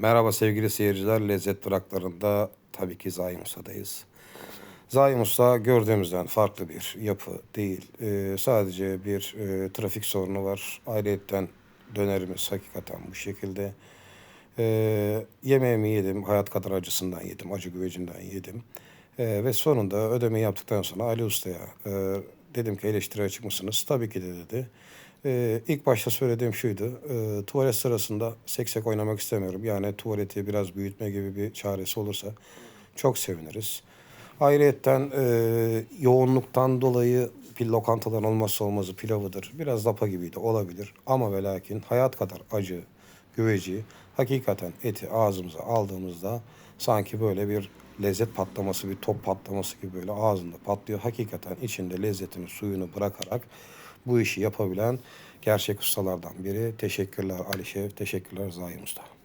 Merhaba sevgili seyirciler. Lezzet Durakları'nda tabii ki Zaim Usta'dayız. Zaim Usta gördüğümüzden farklı bir yapı değil. Ee, sadece bir e, trafik sorunu var. Ayrıyetten dönerimiz hakikaten bu şekilde. Ee, yemeğimi yedim. Hayat kadar acısından yedim. Acı güvecinden yedim. Ee, ve sonunda ödemeyi yaptıktan sonra Ali Usta'ya e, dedim ki eleştiri açık mısınız? Tabii ki de dedi. Ee, ilk başta söylediğim şuydu. e, tuvalet sırasında seksek oynamak istemiyorum. Yani tuvaleti biraz büyütme gibi bir çaresi olursa çok seviniriz. Ayrıyetten e, yoğunluktan dolayı bir lokantaların olmazsa olmazı pilavıdır. Biraz lapa gibiydi olabilir. Ama ve lakin hayat kadar acı, güveci hakikaten eti ağzımıza aldığımızda sanki böyle bir lezzet patlaması, bir top patlaması gibi böyle ağzında patlıyor. Hakikaten içinde lezzetini, suyunu bırakarak bu işi yapabilen gerçek ustalardan biri. Teşekkürler Ali Şef, teşekkürler Zahim Usta.